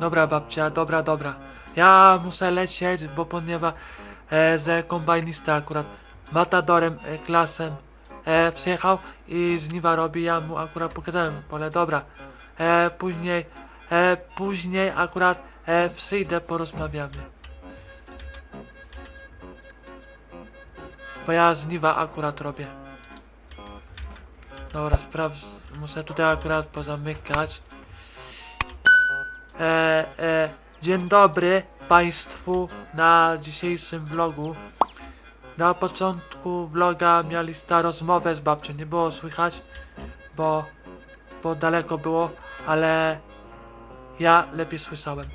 Dobra babcia, dobra, dobra. Ja muszę lecieć, bo ponieważ e, z kombajnista akurat matadorem e, klasem e, przyjechał i z niwa robi, ja mu akurat pokazałem pole, dobra. E, później, e, później akurat e, przyjdę, porozmawiamy. Bo ja z niwa akurat robię. Dobra, sprawdź, muszę tutaj akurat pozamykać. E, e, dzień dobry Państwu na dzisiejszym vlogu. Na początku vloga mieliście rozmowę z babcią. Nie było słychać, bo, bo daleko było, ale ja lepiej słyszałem.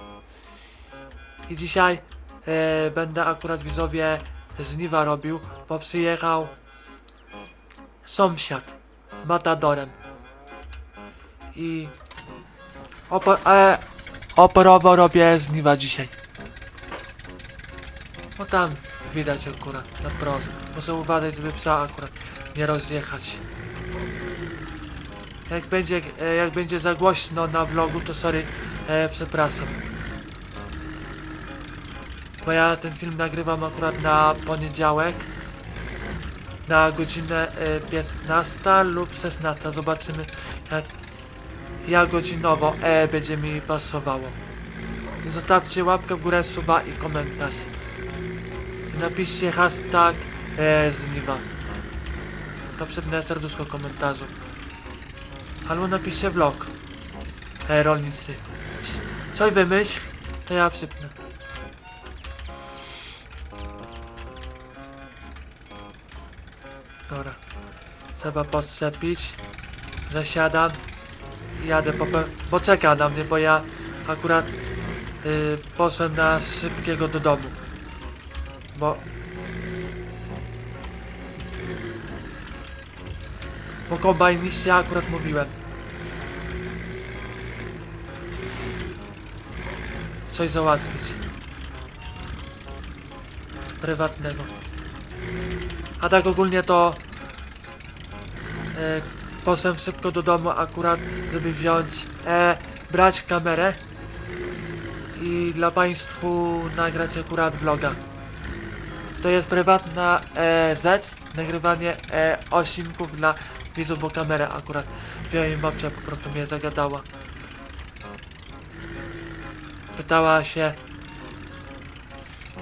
I dzisiaj e, będę akurat widzowie z Niwa robił, bo przyjechał sąsiad matadorem. I opo- e, oporowo robię z Niwa dzisiaj. No tam widać akurat na prost. Muszę uważać, żeby psa akurat nie rozjechać. Jak będzie, e, jak będzie za głośno na vlogu, to sorry, e, przepraszam. Bo ja ten film nagrywam akurat na poniedziałek na godzinę e, 15 lub 16. Zobaczymy jak, jak godzinowo e, będzie mi pasowało. I zostawcie łapkę w górę, suba i komentarz. I napiszcie hashtag e, zniwa. To przednie serduszko komentarzu. Albo napiszcie vlog. E, rolnicy. Coś wymyśl, to ja przypnę. Dobra. Trzeba podczepić. Zasiadam. Jadę po bo czeka na mnie, bo ja akurat y, poszłem na szybkiego do domu. Bo... Po kombajniście akurat mówiłem. Coś załatwić. Prywatnego. A tak ogólnie to e, poszedłem szybko do domu akurat, żeby wziąć, e, brać kamerę i dla Państwu nagrać akurat vloga. To jest prywatna e, rzecz, nagrywanie e, odcinków dla widzów, bo kamerę akurat wziąłem i babcia po prostu mnie zagadała. Pytała się,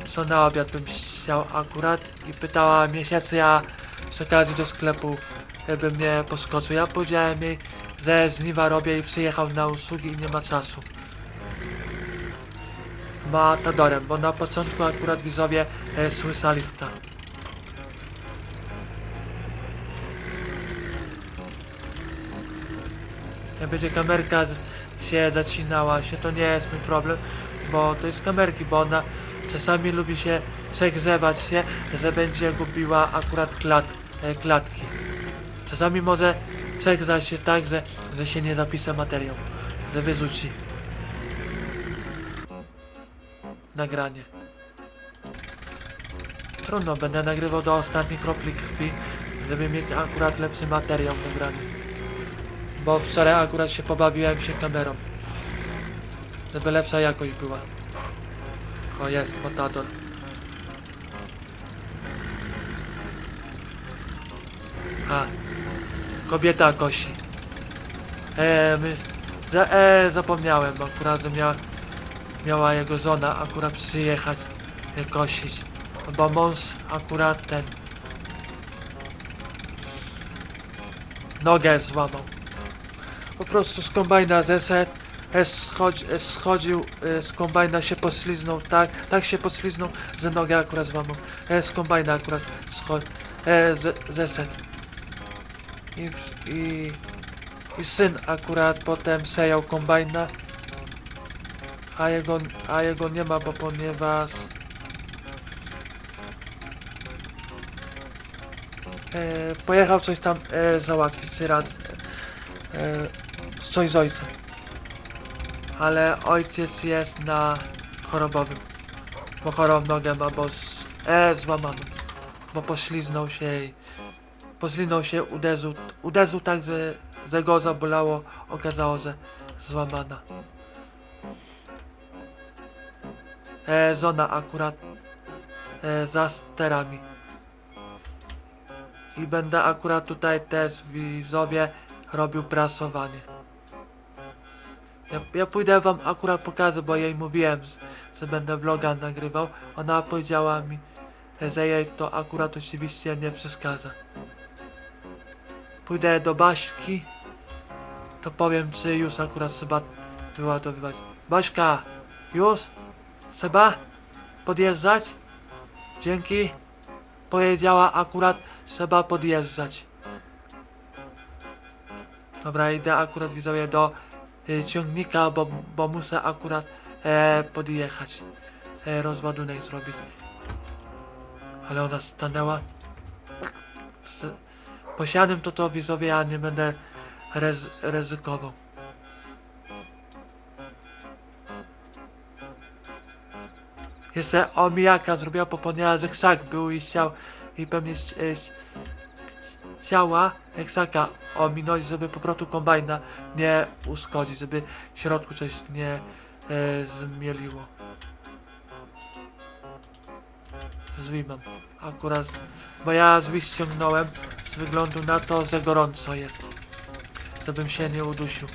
co na obiad bym chciał akurat i pytała mnie się, co ja przy do sklepu bym mnie poskoczył. Ja powiedziałem jej, że z Niwa robię i przyjechał na usługi i nie ma czasu. Matadorem, bo na początku akurat widzowie e, słyszeliście. Jak będzie kamerka się zacinała się, to nie jest mój problem, bo to jest kamerki, bo ona czasami lubi się przegrzewać się, że będzie gubiła akurat klat, e, klatki. Czasami może przegrzać się tak, że, że się nie zapisze materiał, że wyrzuci nagranie. Trudno, będę nagrywał do ostatniej kropli krwi, żeby mieć akurat lepszy materiał nagrany. Bo wczoraj akurat się pobawiłem się kamerą. Żeby lepsza jakość była. O jest, matador. A, kobieta kosi. E, my, za, e, zapomniałem, akurat, że miała, miała jego żona akurat przyjechać e, kosić. Bo mąż akurat ten nogę złamał. Po prostu z kombajna zeszedł, e, schodzi, e, schodził, e, z kombajna się pośliznął, tak, tak się pośliznął, że nogę akurat złamał. Z kombajna akurat schodzi, zeszedł. I, i, I syn akurat potem sejął kombajna, a jego, a jego nie ma, bo ponieważ e, pojechał coś tam e, załatwić, raz, e, coś z ojcem. Ale ojciec jest na chorobowym, bo chorą nogę ma, bo z, e, złamaną, bo pośliznął się i Pozlinął się, uderzył, uderzył tak, że, że go zabolało, okazało, że złamana. e, zona akurat e, za sterami. I będę akurat tutaj też widzowie robił prasowanie. Ja, ja pójdę wam akurat pokażę, bo jej mówiłem, że będę vloga nagrywał. Ona powiedziała mi, że jej to akurat oczywiście nie przeszkadza. Pójdę do Baśki, to powiem, czy już akurat trzeba wyładowywać. Baśka, już? Trzeba podjeżdżać? Dzięki. Powiedziała akurat, trzeba podjeżdżać. Dobra, idę akurat widzowie do y, ciągnika, bo, bo muszę akurat e, podjechać. E, rozładunek zrobić. Ale ona stanęła. Z, posiadłem to to widzowie, ja nie będę rez, ryzykował. Jeszcze omijaka zrobiła, popomniała, że krzak był i chciał i pewnie ś- chciała krzaka ominąć, żeby po prostu kombajna nie uszkodzić, żeby w środku coś nie e, zmieliło. Zły mam. Akurat, bo ja zły ściągnąłem z wyglądu na to, że gorąco jest. Żebym się nie udusił.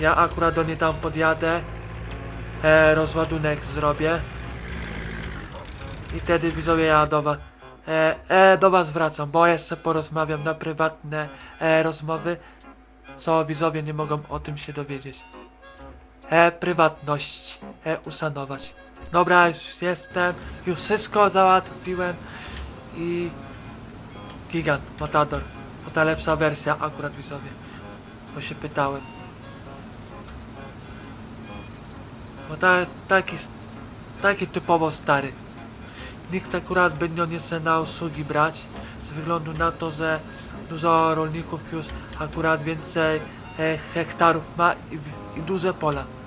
Ja akurat do niej tam podjadę. E, rozładunek zrobię. I wtedy widzowie ja do was, e, e, do was wracam, bo jeszcze porozmawiam na prywatne e, rozmowy, co widzowie nie mogą o tym się dowiedzieć. E, prywatność e, uszanować. Dobra, już jestem, już wszystko załatwiłem i gigant, Matador. To ta lepsza wersja akurat widzowie, bo się pytałem. Bo ta, taki, taki typowo stary. Nikt akurat by nie chce na usługi brać, z wyglądu na to, że dużo rolników już akurat więcej e, hektarów ma i, i duże pola.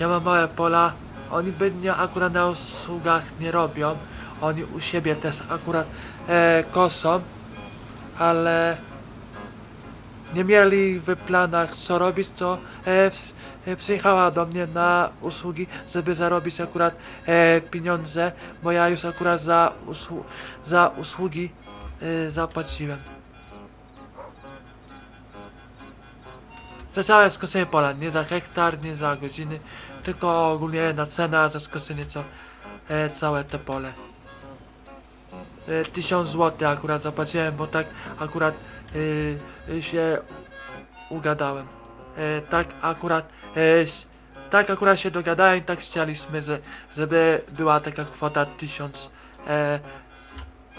Ja mam małe pola, oni by mnie akurat na usługach nie robią, oni u siebie też akurat e, kosą, ale nie mieli w planach co robić, to e, e, przyjechała do mnie na usługi, żeby zarobić akurat e, pieniądze, bo ja już akurat za, usłu za usługi e, zapłaciłem. Za całe pola, nie za hektar, nie za godziny, tylko ogólnie na cena za skosenie co, e, całe te pole. E, 1000 zł akurat zapłaciłem, bo tak akurat e, się ugadałem. E, tak akurat e, tak akurat się dogadałem tak chcieliśmy, że, żeby była taka kwota 1000 e,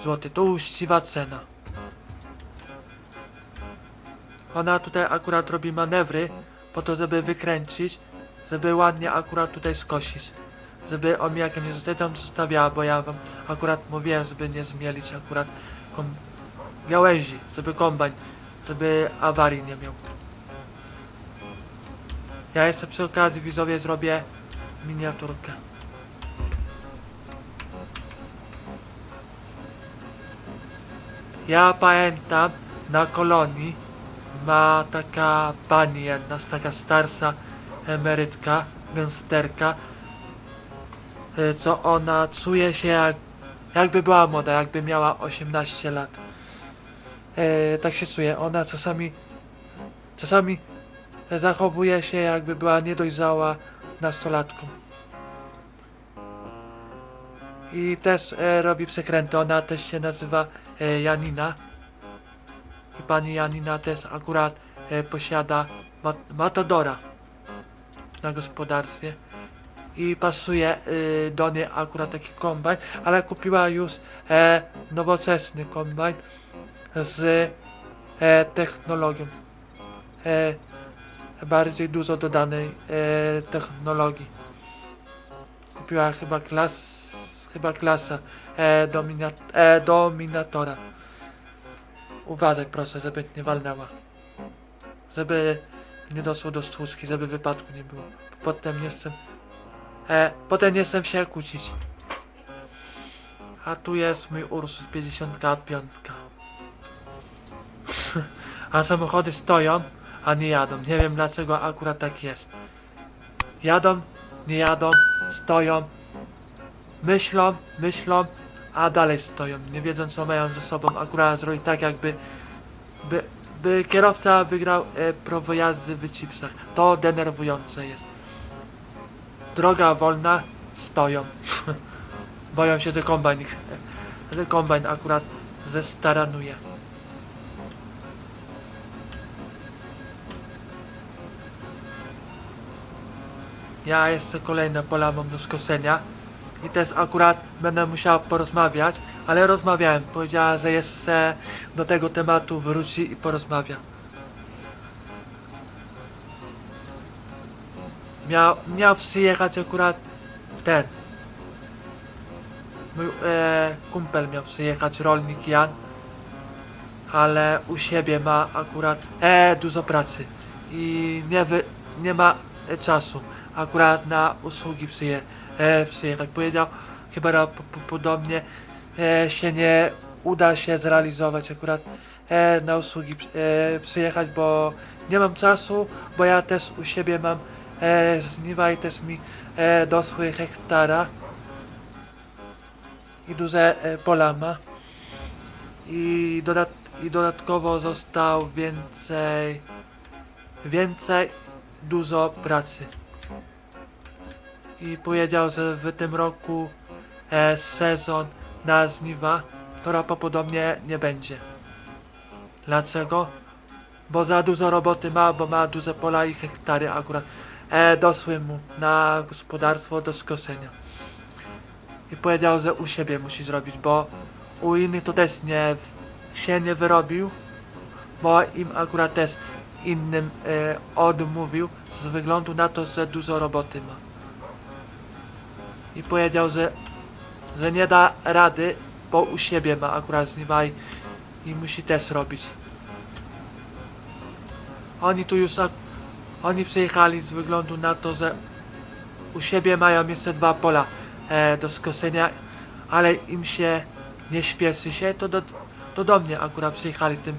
zł. To uczciwa cena. Ona tutaj akurat robi manewry po to, żeby wykręcić, żeby ładnie akurat tutaj skosić. Żeby omijaka nie zostawiała, bo ja wam akurat mówiłem, żeby nie zmielić akurat kom- gałęzi, żeby kombajn, żeby awarii nie miał. Ja jeszcze przy okazji widzowie zrobię miniaturkę. Ja pamiętam na kolonii ma taka pani jedna, taka starsza emerytka, gangsterka, y, co ona czuje się jak, jakby była młoda, jakby miała 18 lat. E, tak się czuje. Ona czasami, czasami zachowuje się jakby była niedojrzała nastolatką. I też e, robi przekręty. Ona też się nazywa e, Janina. I pani Janina też akurat e, posiada mat Matadora na gospodarstwie. I pasuje y, do niej akurat taki kombajn, ale kupiła już e, nowoczesny kombajn z e, technologią. E, bardziej dużo dodanej e, technologii. Kupiła chyba klas, chyba klasa e, domina, e, dominatora. Uważaj proszę, żeby nie walnęła. Żeby nie doszło do stłuczki, żeby wypadku nie było. Potem jestem, e, potem nie jestem się kłócić. A tu jest mój Ursus 55. A samochody stoją, a nie jadą. Nie wiem dlaczego akurat tak jest. Jadą, nie jadą, stoją, myślą, myślą, a dalej stoją, nie wiedzą co mają ze sobą. Akurat zrobić tak jakby by, kierowca wygrał e, prawo jazdy w chipsach. To denerwujące jest. Droga wolna, stoją. Boją się, że kombajn ich, że kombajn akurat zestaranuje. Ja jeszcze kolejne pola mam do skosenia i też akurat będę musiał porozmawiać, ale rozmawiałem. Powiedziała, że jeszcze do tego tematu wróci i porozmawia. Miał, miał przyjechać akurat ten. Mój e, kumpel miał przyjechać, rolnik Jan, ale u siebie ma akurat e, dużo pracy i nie, wy, nie ma e, czasu akurat na usługi przyje, e, przyjechać. Powiedział, chyba podobnie e, się nie uda się zrealizować akurat e, na usługi e, przyjechać, bo nie mam czasu, bo ja też u siebie mam e, i też mi e, dosły hektara. I duże e, pola ma. I, dodat, i dodatkowo został więcej więcej dużo pracy. I powiedział, że w tym roku e, sezon na żniwa to prawdopodobnie nie będzie. Dlaczego? Bo za dużo roboty ma, bo ma duże pola i hektary akurat e, dosły mu na gospodarstwo do skosenia. I powiedział, że u siebie musi zrobić, bo u innych to też nie się nie wyrobił, bo im akurat też innym e, odmówił z wyglądu na to, że dużo roboty ma i powiedział, że, że nie da rady, bo u siebie ma akurat żniwa i, i musi też robić. Oni tu już, oni przyjechali z wyglądu na to, że u siebie mają jeszcze dwa pola e, do skosenia, ale im się nie śpieszy się, to do, to do mnie akurat przyjechali tym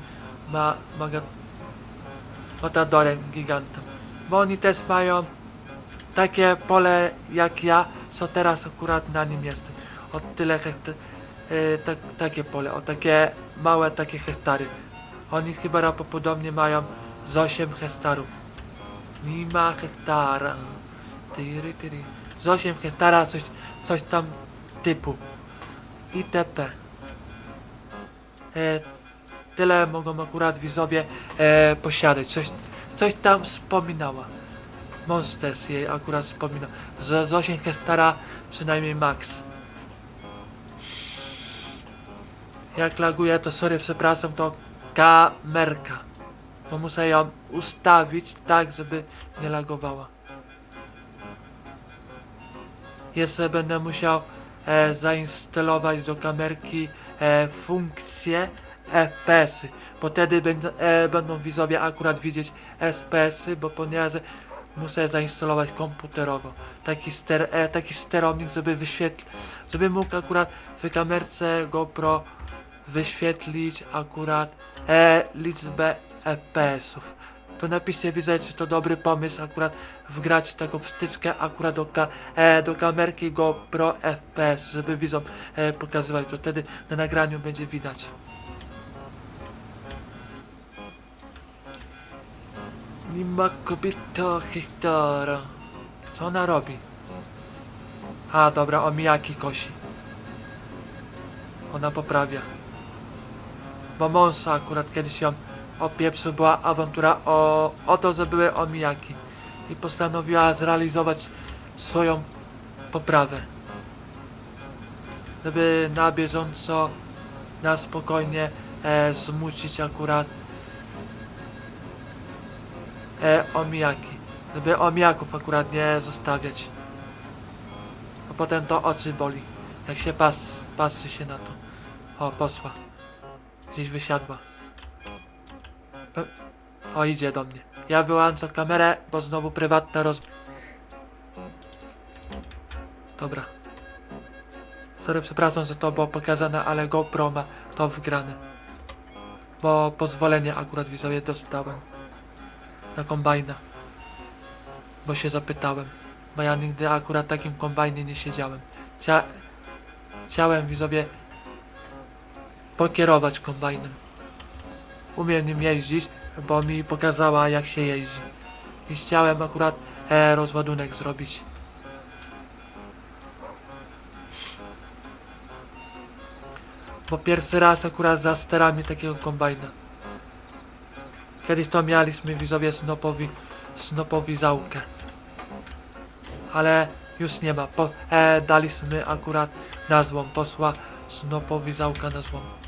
ma, maga, matadorem gigantem. Bo oni też mają takie pole jak ja, co teraz akurat na nim jestem. O tyle hektar, e, tak, takie pole, o takie małe takie hektary. Oni chyba prawdopodobnie mają z 8 hektarów. Nie ma hektara. Tyry, tyry. Z 8 hektara coś, coś tam typu. ITP. E, tyle mogą akurat widzowie e, posiadać. Coś, coś tam wspominała. Monsters jej akurat wspomina, że z 8 hektara przynajmniej max. Jak laguje to sorry, przepraszam, to kamerka. Bo muszę ją ustawić tak, żeby nie lagowała. Jeszcze będę musiał e, zainstalować do kamerki e, funkcję FPS-y, bo wtedy będą, e, będą widzowie akurat widzieć SPS-y, bo ponieważ muszę zainstalować komputerowo taki, ster, e, taki sterownik, żeby wyświetlić, żeby mógł akurat w kamerce GoPro wyświetlić akurat e, liczbę FPS-ów. To napiszcie widzę, czy to dobry pomysł akurat wgrać taką wstyczkę akurat do, ka e, do kamerki GoPro FPS, żeby widzom e, pokazywać, to wtedy na nagraniu będzie widać. Nie ma kobieto hektara. Co ona robi? A, dobra, omijaki kosi. Ona poprawia. Bo Monsa akurat kiedyś ją opieprzył, była awantura o, o to, że były omijaki. I postanowiła zrealizować swoją poprawę. Żeby na bieżąco, na spokojnie e, zmucić akurat e, omijaki. Żeby omijaków akurat nie zostawiać. A potem to oczy boli. Jak się pas, patrzy się na to. O, posła. Gdzieś wysiadła. Pe o, idzie do mnie. Ja wyłączam kamerę, bo znowu prywatna roz... Dobra. Sorry, przepraszam, że to było pokazane, ale GoPro ma to wgrane. Bo pozwolenie akurat widzowie dostałem na kombajna. Bo się zapytałem. bo ja nigdy akurat takim kombajnie nie siedziałem. Chcia, chciałem widzowie pokierować kombajnem. Umiem nim jeździć, bo mi pokazała jak się jeździ. I chciałem akurat e, rozładunek zrobić. Bo pierwszy raz akurat za sterami takiego kombajna. Kiedyś to mieliśmy widzowie snopowi, snopowi załkę. Ale już nie ma. Po, e, daliśmy akurat na złom. Posła snopowi załka na złom.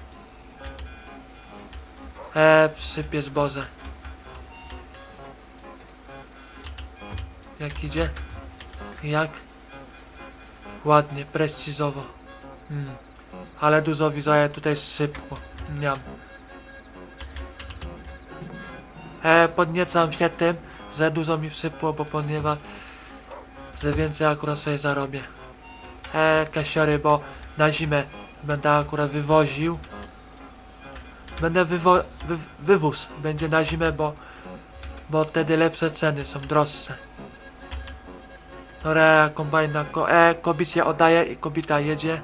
E, przypie zboże. Jak idzie? Jak? Ładnie, prestiżowo. Mm. Ale dużo widzowie tutaj sypło. Niam. E, podniecam się tym, że dużo mi wsypło, bo ponieważ że więcej akurat sobie zarobię. E, kasiory, bo na zimę będę akurat wywoził. Będę wywo wy wywóz będzie na zimę, bo bo wtedy lepsze ceny są droższe. Dobra, kombajna, ko e, kobicie oddaję i kobita jedzie.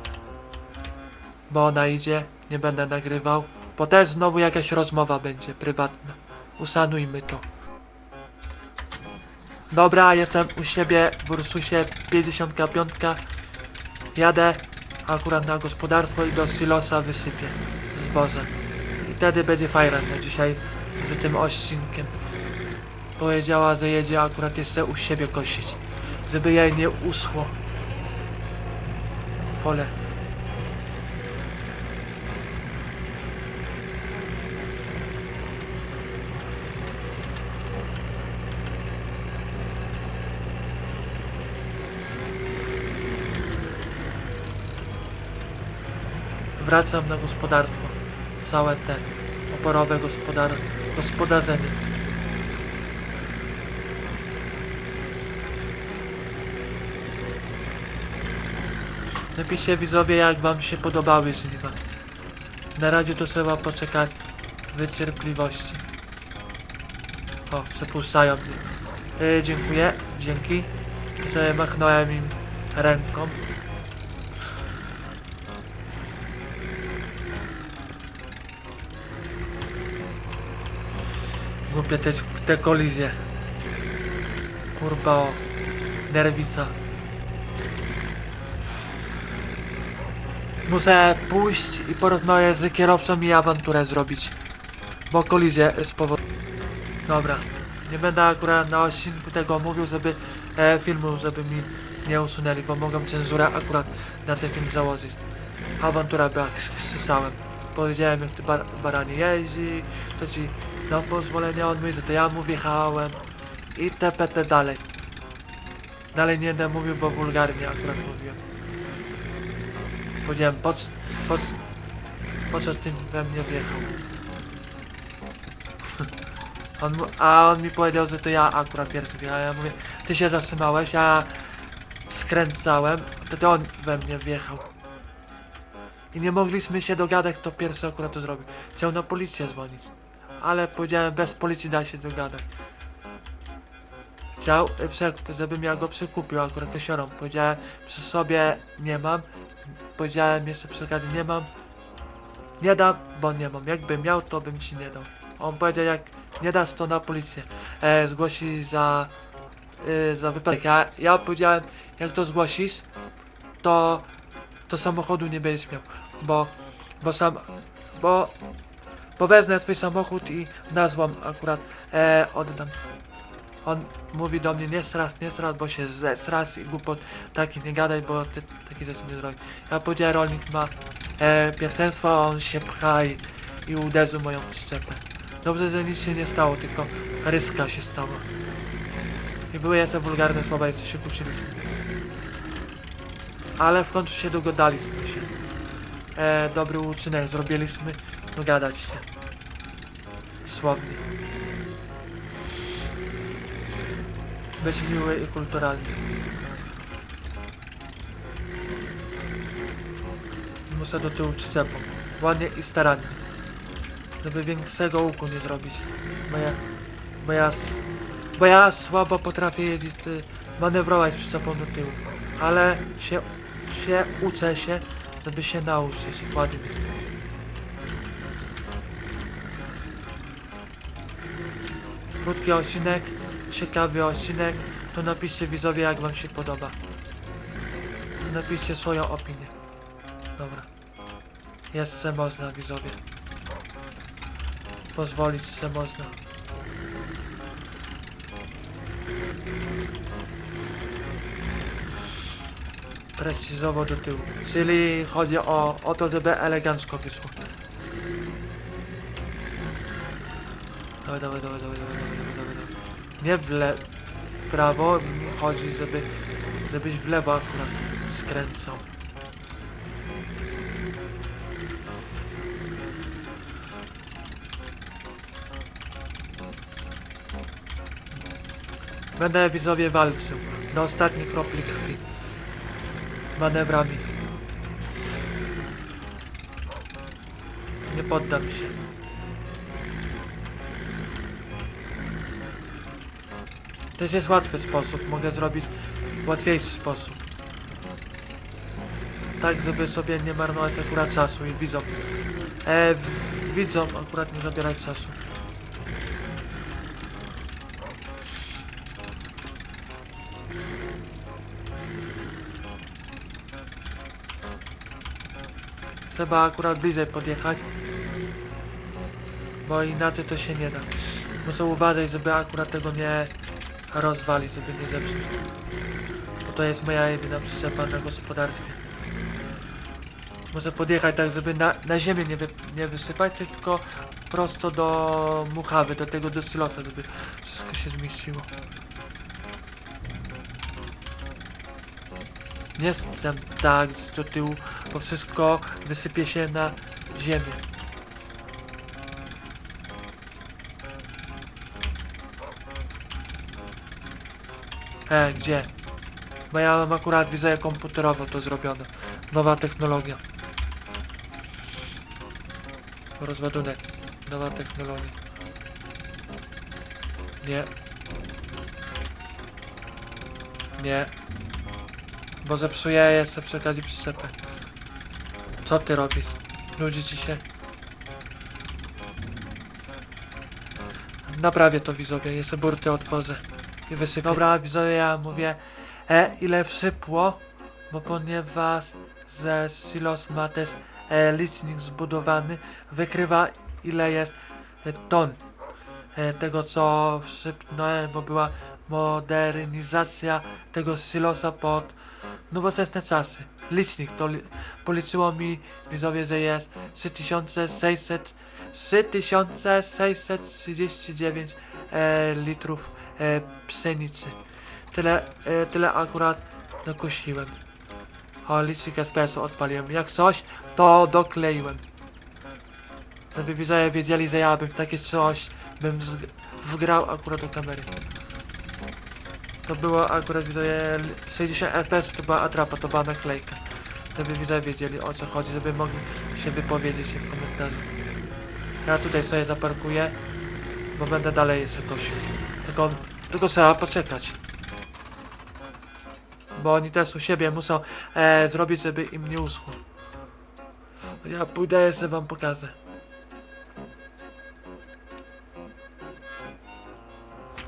Bo ona idzie, nie będę nagrywał. Bo też znowu jakaś rozmowa będzie prywatna. Usanujmy to. Dobra, jestem u siebie w Ursusie 55. Jadę akurat na gospodarstwo i do silosa wysypię zboże. Wtedy będzie fajna na dzisiaj z tym odcinkiem. Powiedziała, że jedzie akurat jeszcze u siebie kosić. Żeby jej nie uschło. Pole. Wracam na gospodarstwo. Całe te oporowe gospodar gospodarzenie. Napiszcie widzowie jak wam się podobały żniwa. Na razie to trzeba poczekać wycierpliwości. O, przepuszczają mnie. E, dziękuję, dzięki. Sobie machnąłem im ręką. Głupie te, te kolizje. Kurwa o. Nerwica. Muszę pójść i porozmawiać z kierowcą i awanturę zrobić. Bo kolizję z powodu... Dobra. Nie będę akurat na odcinku tego mówił, żeby e, filmu, żeby mi nie usunęli, bo mogą cenzurę akurat na ten film założyć. Awantura była, słyszałem. Powiedziałem jak ty bar baranie jeździ, co ci dał pozwolenie od mnie, że to ja mu wjechałem i TPT dalej. Dalej nie będę mówił, bo wulgarnie akurat mówiłem. Powiedziałem, po, po, po co tym we mnie wjechał? On, a on mi powiedział, że to ja akurat pierwszy wjechałem. Ja mówię, ty się zatrzymałeś, ja skręcałem, to, to on we mnie wjechał. I nie mogliśmy się dogadać, kto pierwszy akurat to zrobił. Chciał na policję dzwonić. Ale powiedziałem, bez policji da się dogadać. Chciał, żebym ja go przekupił akurat kasiorom. Powiedziałem, przy sobie nie mam. Powiedziałem jeszcze przy okazji nie mam. Nie dam, bo nie mam. Jakbym miał, to bym ci nie dał. On powiedział, jak nie dasz, to na policję. E, zgłosi za, e, za wypadek. Ja, ja powiedziałem, jak to zgłosisz, to, to samochodu nie będziesz miał. Bo, bo sam, bo, bo wezmę twój samochód i nazwą akurat e, oddam. On mówi do mnie, nie stras, nie stras, bo się zesras i głupot taki nie gadaj, bo ty takie rzeczy nie zrobi. Ja powiedziałem, rolnik ma e, pierwszeństwo, a on się pcha i, i uderzył moją przyczepę. Dobrze, że nic się nie stało, tylko ryska się stała. I były jeszcze wulgarne słowa, jeszcze się kłóciliśmy. Ale w końcu się dogadaliśmy się. E, dobry uczynek zrobiliśmy, dogadać się. Słownie. Być miły i kulturalny. Muszę do tyłu przyczepą. Ładnie i starannie. Żeby większego łuku nie zrobić. Bo ja... Bo ja... Bo ja słabo potrafię jeździć ty, manewrować przyczepą do tyłu. Ale się, się uczę się, żeby się nauczyć. Ładnie. Krótki odcinek, ciekawy odcinek, to napiszcie widzowie jak wam się podoba. Napiszcie swoją opinię. Dobra. Jest se można widzowie. Pozwolić se można. Precyzowo do tyłu. Czyli chodzi o, o to, żeby elegancko wyszło. Dawaj, dawaj, dawaj, dawaj, dawaj, dawaj, dawaj, dawaj. Nie w le... w prawo, chodzi, żeby... żebyś w lewo akurat skręcał. Będę widzowie walczył do ostatniej kropli krwi. Manewrami. Nie poddam się. To jest łatwy sposób, mogę zrobić łatwiejszy sposób. Tak, żeby sobie nie marnować akurat czasu i widzom. E, w- widzom akurat nie zabierać czasu. Trzeba akurat bliżej podjechać. Bo inaczej to się nie da. Muszę uważać, żeby akurat tego nie rozwalić, żeby nie zepsuć. Bo to jest moja jedyna przyczepa na gospodarstwie. Muszę podjechać tak, żeby na, na ziemię nie, wy, nie wysypać, tylko prosto do muchawy, do tego do silosa, żeby wszystko się zmieściło. Nie jestem tak do tyłu, bo wszystko wysypie się na ziemię. E, gdzie? Bo ja mam akurat wizję komputerową to zrobione. Nowa technologia. Rozładunek. Nowa technologia. Nie. Nie. Bo zepsuję jeszcze przy okazji przyczepę. Co ty robisz? Nudzi ci się? Naprawię to widzowie, jeszcze burty otworzę i wysypię. Dobra widzowie, ja mówię e, ile wsypło, bo ponieważ ze silos ma też e, licznik zbudowany, wykrywa ile jest e, ton e, tego co wsypnąłem, bo była modernizacja tego silosa pod nowoczesne czasy. Licznik to li policzyło mi widzowie, że jest 3600 3639 e, litrów e, pszenicy. Tyle, e, tyle akurat nakosiłem. O, licznik SPS-u odpaliłem. Jak coś, to dokleiłem. Żeby widzowie wiedzieli, że ja bym takie coś bym wgrał akurat do kamery. To było akurat widzowie 60 FPS to była atrapa, to była naklejka. Żeby widzowie wiedzieli o co chodzi, żeby mogli się wypowiedzieć się w komentarzu. Ja tutaj sobie zaparkuję, bo będę dalej jeszcze kosił. Tylko, tylko trzeba poczekać. Bo oni też u siebie muszą e, zrobić, żeby im nie uschło. Ja pójdę jeszcze wam pokażę.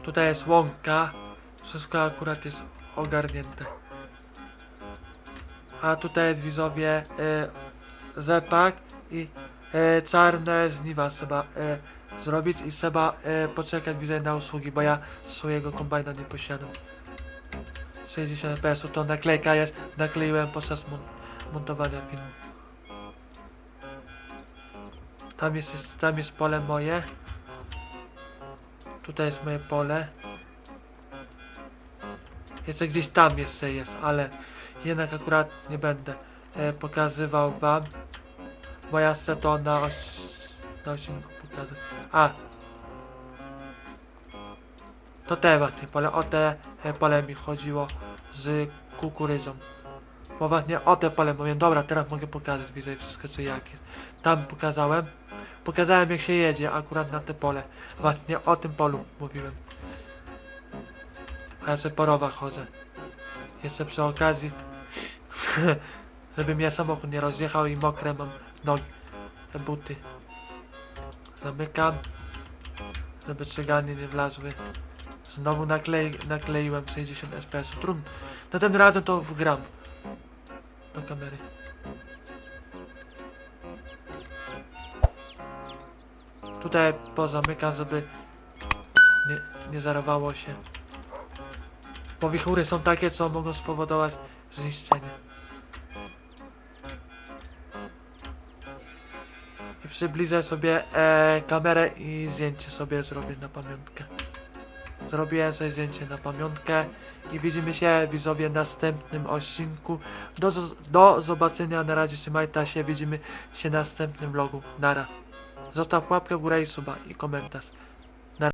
Tutaj jest łąka. Wszystko akurat jest ogarnięte. A tutaj jest widzowie y, i y, czarne żniwa trzeba y, zrobić i trzeba y, poczekać widzowie na usługi, bo ja swojego kombajna nie posiadam. 60 fps to naklejka jest, nakleiłem podczas mon montowania filmu. Tam jest, tam jest pole moje. Tutaj jest moje pole. Jeszcze gdzieś tam jeszcze jest, ale jednak akurat nie będę e, pokazywał wam, bo ja chcę to na, oś, na odcinku pokazać. A! To te właśnie pole, o te e, pole mi chodziło z kukurydzą. Bo właśnie o te pole mówię, dobra, teraz mogę pokazać, widzę wszystko co jak jest. Tam pokazałem, pokazałem jak się jedzie akurat na te pole. Właśnie o tym polu mówiłem. A ja sobie po rowach chodzę. Jeszcze przy okazji, żeby mnie samochód nie rozjechał i mokre mam nogi, te buty. Zamykam, żeby cyganie nie wlazły. Znowu naklei, nakleiłem 60 fps. Trudno. No tym razem to wgram. Do kamery. Tutaj pozamykam, żeby nie, nie zarywało się. Bo wichury są takie, co mogą spowodować zniszczenie. Przybliżę sobie e, kamerę i zdjęcie sobie zrobię na pamiątkę. Zrobiłem sobie zdjęcie na pamiątkę i widzimy się widzowie w następnym odcinku. Do, do zobaczenia, na razie trzymajcie się, widzimy się w następnym vlogu. Nara. Zostaw łapkę w górę i suba i komentarz.